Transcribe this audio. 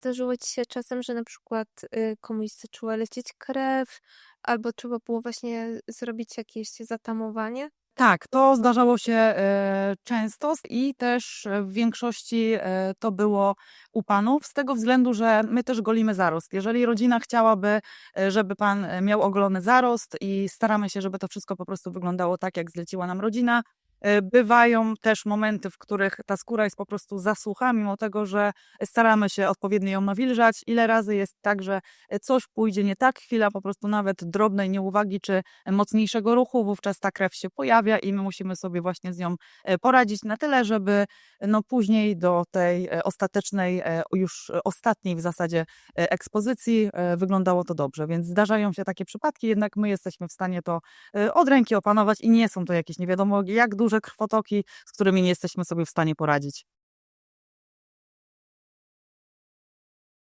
zdarzyło ci się czasem, że na przykład, y, komuś zaczęła lecieć krew, albo trzeba było właśnie zrobić jakieś zatamowanie? Tak, to zdarzało się, e, często i też w większości, e, to było u panów, z tego względu, że my też golimy zarost. Jeżeli rodzina chciałaby, e, żeby pan, miał ogolony zarost i staramy się, żeby to wszystko po prostu wyglądało tak, jak zleciła nam rodzina. E, bywają też momenty, w których ta skóra jest po prostu zasucha, mimo tego, że staramy się odpowiednio ją nawilżać. Ile razy jest tak, że, e, coś pójdzie nie tak, chwila po prostu nawet drobnej nieuwagi czy mocniejszego ruchu, wówczas ta krew się pojawia i my musimy sobie właśnie z nią, e, poradzić na tyle, żeby, no, później do tej, ostatecznej, już ostatniej w zasadzie, ekspozycji, wyglądało to dobrze. Więc zdarzają się takie przypadki, jednak my jesteśmy w stanie to, od ręki opanować i nie są to jakieś nie wiadomo jak duże krwotoki, z którymi nie jesteśmy sobie w stanie poradzić.